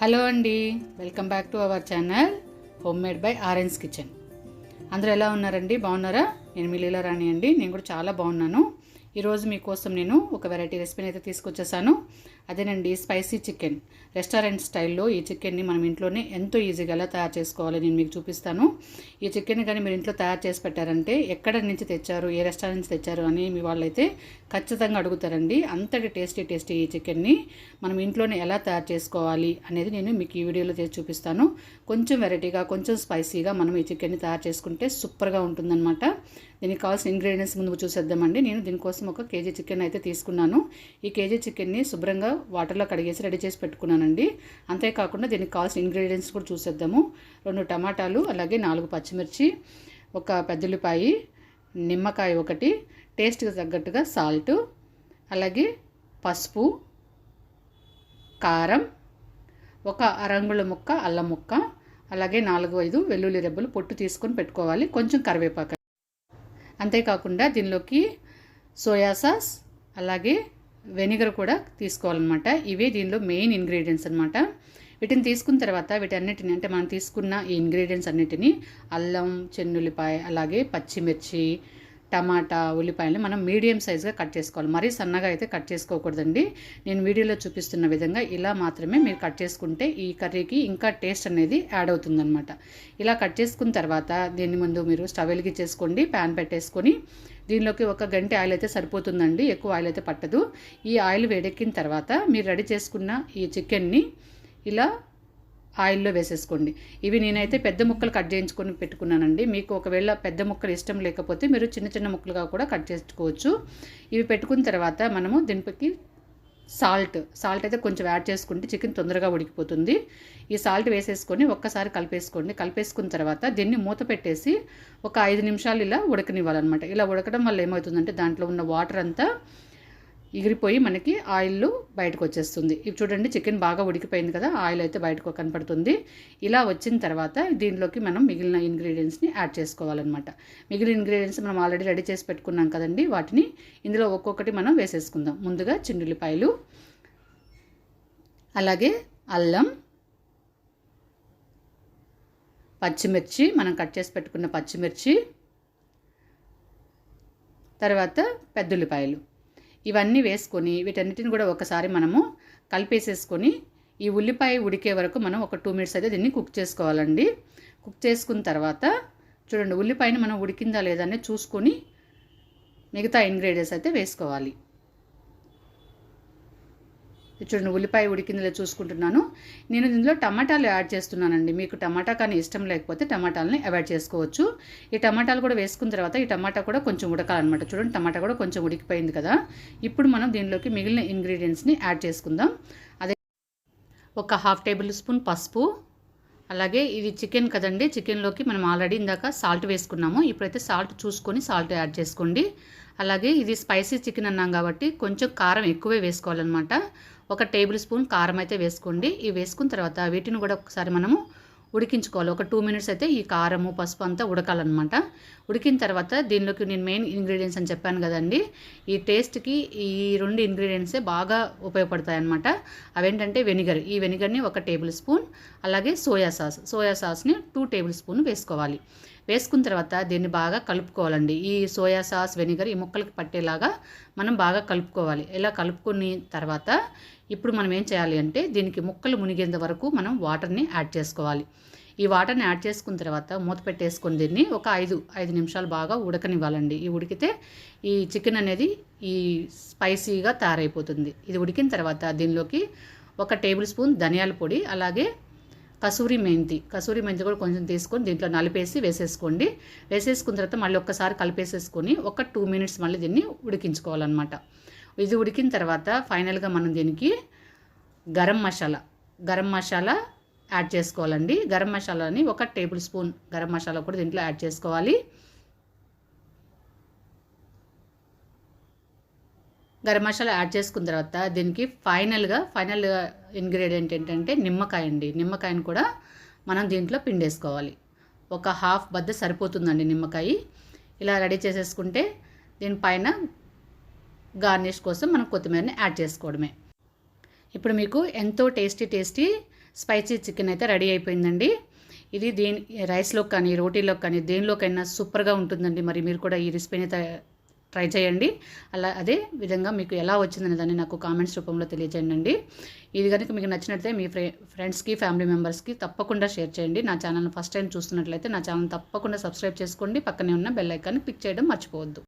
Hello అండి. Welcome back to our channel. Home made by orange kitchen. అందరూ ఎలా ఉన్నారండి? బాగున్నారా? నేను మీ రాణి అండి. నేను కూడా చాలా బాగున్నాను. ఈరోజు మీకోసం నేను ఒక వెరైటీ రెసిపీని అయితే తీసుకొచ్చేసాను. అదేనండి స్పైసీ చికెన్. రెస్టారెంట్ స్టైల్లో ఈ చికెన్ని మనం ఇంట్లోనే ఎంతో ఈజీగా ఎలా తయారు చేసుకోవాలి నేను మీకు చూపిస్తాను. ఈ చికెన్ కానీ మీరు ఇంట్లో తయారు చేసి పెట్టారంటే ఎక్కడ నుంచి తెచ్చారు ఏ రెస్టారెంట్ నుంచి తెచ్చారు అని మీ వాళ్ళైతే ఖచ్చితంగా అడుగుతారండి. అంతటి టేస్టీ టేస్టీ ఈ చికెన్ని మనం ఇంట్లోనే ఎలా తయారు చేసుకోవాలి అనేది నేను మీకు ఈ వీడియోలో చేసి చూపిస్తాను. కొంచెం వెరైటీగా కొంచెం స్పైసీగా మనం ఈ చికెన్ని తయారు చేసుకుంటే సూపర్గా ఉంటుందన్నమాట. దీనికి కావాల్సిన ఇంగ్రీడియంట్స్ ముందు చూసేద్దామండి. నేను దీనికోసం ఒక కేజీ చికెన్ అయితే తీసుకున్నాను. ఈ కేజీ చికెన్ని శుభ్రంగా వాటర్లో కడిగేసి రెడీ చేసి పెట్టుకున్నానండి. అంతేకాకుండా దీనికి కావాల్సిన ఇంగ్రీడియంట్స్ కూడా చూసేద్దాము. రెండు టమాటాలు అలాగే నాలుగు పచ్చిమిర్చి ఒక పెద్దలిపాయి నిమ్మకాయ ఒకటి టేస్ట్కి తగ్గట్టుగా సాల్ట్ అలాగే పసుపు కారం ఒక అరంగుళ ముక్క అల్లం ముక్క అలాగే నాలుగు ఐదు వెల్లుల్లి రెబ్బలు పొట్టు తీసుకొని పెట్టుకోవాలి. కొంచెం కరివేపాకు అంతేకాకుండా దీనిలోకి సోయా సాస్ అలాగే వెనిగర్ కూడా తీసుకోవాలన్నమాట. ఇవే దీనిలో మెయిన్ ఇంగ్రీడియంట్స్ అనమాట వీటిని తీసుకున్న తర్వాత వీటన్నిటిని అంటే మనం తీసుకున్న ఈ ఇంగ్రీడియంట్స్ అన్నిటిని అల్లం చెన్నుల్లిపాయ అలాగే పచ్చిమిర్చి టమాటా ఉల్లిపాయలని మనం మీడియం సైజ్గా కట్ చేసుకోవాలి. మరీ సన్నగా అయితే కట్ చేసుకోకూడదండి. నేను వీడియోలో చూపిస్తున్న విధంగా ఇలా మాత్రమే మీరు కట్ చేసుకుంటే ఈ కర్రీకి ఇంకా టేస్ట్ అనేది యాడ్ అవుతుందనమాట ఇలా కట్ చేసుకున్న తర్వాత దీన్ని ముందు మీరు స్టవ్ వెలిగించేసుకోండి ప్యాన్ పెట్టేసుకొని. దీనిలోకి ఒక గంట ఆయిల్ అయితే సరిపోతుందండి ఎక్కువ ఆయిల్ అయితే పట్టదు. ఈ ఆయిల్ వేడెక్కిన తర్వాత మీరు రెడీ చేసుకున్న ఈ చికెన్ని ఇలా ఆయిల్లో వేసేసుకోండి. ఇవి నేనైతే పెద్ద ముక్కలు కట్ చేయించుకొని పెట్టుకున్నానండి. మీకు ఒకవేళ పెద్ద ముక్కలు ఇష్టం లేకపోతే మీరు చిన్న చిన్న ముక్కలుగా కూడా కట్ చేసుకోవచ్చు. ఇవి పెట్టుకున్న తర్వాత మనము దీనికి సాల్ట్ సాల్ట్ అయితే కొంచెం యాడ్ చేసుకుంటే చికెన్ తొందరగా ఉడికిపోతుంది. ఈ సాల్ట్ వేసేసుకొని ఒక్కసారి కలిపేసుకోండి. కలిపేసుకున్న తర్వాత దీన్ని మూత పెట్టేసి ఒక ఐదు నిమిషాలు ఇలా ఉడకనివ్వాలన్నమాట. ఇలా ఉడకడం వల్ల ఏమవుతుందంటే దాంట్లో ఉన్న వాటర్ అంతా ఎగిరిపోయి మనకి ఆయిల్ బయటకు వచ్చేస్తుంది. ఇవి చూడండి చికెన్ బాగా ఉడికిపోయింది కదా ఆయిల్ అయితే బయటకు కనపడుతుంది. ఇలా వచ్చిన తర్వాత దీనిలోకి మనం మిగిలిన ఇంగ్రీడియంట్స్ని యాడ్ చేసుకోవాలన్నమాట. మిగిలిన ఇంగ్రీడియంట్స్ మనం ఆల్రెడీ రెడీ చేసి పెట్టుకున్నాం కదండి వాటిని ఇందులో ఒక్కొక్కటి మనం వేసేసుకుందాం. ముందుగా చిన్నుల్లిపాయలు అలాగే అల్లం పచ్చిమిర్చి మనం కట్ చేసి పెట్టుకున్న పచ్చిమిర్చి తర్వాత పెద్దుల్లిపాయలు ఇవన్నీ వేసుకొని వీటన్నిటిని కూడా ఒకసారి మనము కలిపేసేసుకొని ఈ ఉల్లిపాయ ఉడికే వరకు మనం ఒక టూ మినిట్స్ అయితే దీన్ని కుక్ చేసుకోవాలండి. కుక్ చేసుకున్న తర్వాత చూడండి ఉల్లిపాయని మనం ఉడికిందా లేదా అనేది చూసుకొని మిగతా ఇంగ్రీడియంట్స్ అయితే వేసుకోవాలి. చూడండి ఉల్లిపాయ ఉడికిందిలే చూసుకుంటున్నాను. నేను ఇందులో టమాటాలు యాడ్ చేస్తున్నానండి. మీకు టమాటా కానీ ఇష్టం లేకపోతే టమాటాలని అవాయిడ్ చేసుకోవచ్చు. ఈ టమాటాలు కూడా వేసుకున్న తర్వాత ఈ టమాటా కూడా కొంచెం ఉడకాలన్నమాట. చూడండి టమాటా కూడా కొంచెం ఉడికిపోయింది కదా. ఇప్పుడు మనం దీనిలోకి మిగిలిన ఇంగ్రీడియంట్స్ని యాడ్ చేసుకుందాం. అదే ఒక హాఫ్ టేబుల్ స్పూన్ పసుపు అలాగే ఇది చికెన్ కదండి. చికెన్లోకి మనం ఆల్రెడీ ఇందాక సాల్ట్ వేసుకున్నాము. ఇప్పుడైతే సాల్ట్ చూసుకొని సాల్ట్ యాడ్ చేసుకోండి. అలాగే ఇది స్పైసీ చికెన్ అన్నాం కాబట్టి కొంచెం కారం ఎక్కువే వేసుకోవాలన్నమాట. ఒక టేబుల్ స్పూన్ కారం అయితే వేసుకోండి. ఇవి వేసుకున్న తర్వాత వీటిని కూడా ఒకసారి మనము ఉడికించుకోవాలి. ఒక టూ మినిట్స్ అయితే ఈ కారము పసుపు అంతా ఉడకాలన్నమాట. ఉడికిన తర్వాత దీనిలోకి నేను మెయిన్ ఇంగ్రీడియంట్స్ అని చెప్పాను కదండి. ఈ టేస్ట్కి ఈ రెండు ఇంగ్రీడియంట్సే బాగా ఉపయోగపడతాయి అన్నమాట అవేంటంటే వెనిగర్. ఈ వెనిగర్ని ఒక టేబుల్ స్పూన్ అలాగే సోయా సాస్. సోయా సాస్ని టూ టేబుల్ స్పూన్ వేసుకోవాలి. వేసుకున్న తర్వాత దీన్ని బాగా కలుపుకోవాలండి. ఈ సోయా సాస్ వెనిగర్ ఈ ముక్కలకి పట్టేలాగా మనం బాగా కలుపుకోవాలి. ఇలా కలుపుకున్న తర్వాత ఇప్పుడు మనం ఏం చేయాలి అంటే దీనికి ముక్కలు మునిగేంత వరకు మనం వాటర్ని యాడ్ చేసుకోవాలి. ఈ వాటర్ని యాడ్ చేసుకున్న తర్వాత మూత పెట్టేసుకొని దీన్ని ఒక ఐదు ఐదు నిమిషాలు బాగా ఉడకనివ్వాలండి. ఈ ఉడికితే ఈ చికెన్ అనేది ఈ స్పైసీగా తయారైపోతుంది. ఇది ఉడికిన తర్వాత దీనిలోకి ఒక టేబుల్ స్పూన్ ధనియాల పొడి అలాగే కసూరి మెంతి. కసూరి మెంతి కూడా కొంచెం తీసుకొని దీంట్లో నలిపేసి వేసేసుకోండి. వేసేసుకున్న తర్వాత మళ్ళీ ఒక్కసారి కలిపేసేసుకొని ఒక టూ మినిట్స్ మళ్ళీ దీన్ని ఉడికించుకోవాలన్నమాట. ఇది ఉడికిన తర్వాత ఫైనల్గా మనం దీనికి గరం మసాలా గరం మసాలా యాడ్ చేసుకోవాలండి. గరం మసాలాని ఒక టేబుల్ స్పూన్ గరం మసాలా కూడా దీంట్లో యాడ్ చేసుకోవాలి. గరం మసాలా యాడ్ చేసుకున్న తర్వాత దీనికి ఫైనల్గా ఫైనల్ ఇంగ్రీడియంట్ ఏంటంటే నిమ్మకాయ అండి. నిమ్మకాయని కూడా మనం దీంట్లో పిండేసుకోవాలి. ఒక హాఫ్ బద్ద సరిపోతుందండి నిమ్మకాయ. ఇలా రెడీ చేసేసుకుంటే దీనిపైన గార్నిష్ కోసం మనం కొత్తిమీరని యాడ్ చేసుకోవడమే. ఇప్పుడు మీకు ఎంతో టేస్టీ టేస్టీ స్పైసీ చికెన్ అయితే రెడీ అయిపోయిందండి. ఇది దీని రైస్లో కానీ రోటీలోకి కానీ దేనిలోకైనా సూపర్గా ఉంటుందండి. మరి మీరు కూడా ఈ రెసిపీని ట్రై చేయండి. అలా అదే విధంగా మీకు ఎలా వచ్చిందనే దాన్ని నాకు కామెంట్స్ రూపంలో తెలియజేయండి. ఇది కనుక మీకు నచ్చినట్లయితే మీ ఫ్రె ఫ్రెండ్స్కి ఫ్యామిలీ మెంబర్స్కి తప్పకుండా షేర్ చేయండి. నా ఛానల్ ఫస్ట్ టైం చూస్తున్నట్లయితే నా ఛానల్ తప్పకుండా సబ్స్క్రైబ్ చేసుకోండి. పక్కనే ఉన్న బెల్ ఐకాన్ని క్లిక్ చేయడం మర్చిపోవద్దు.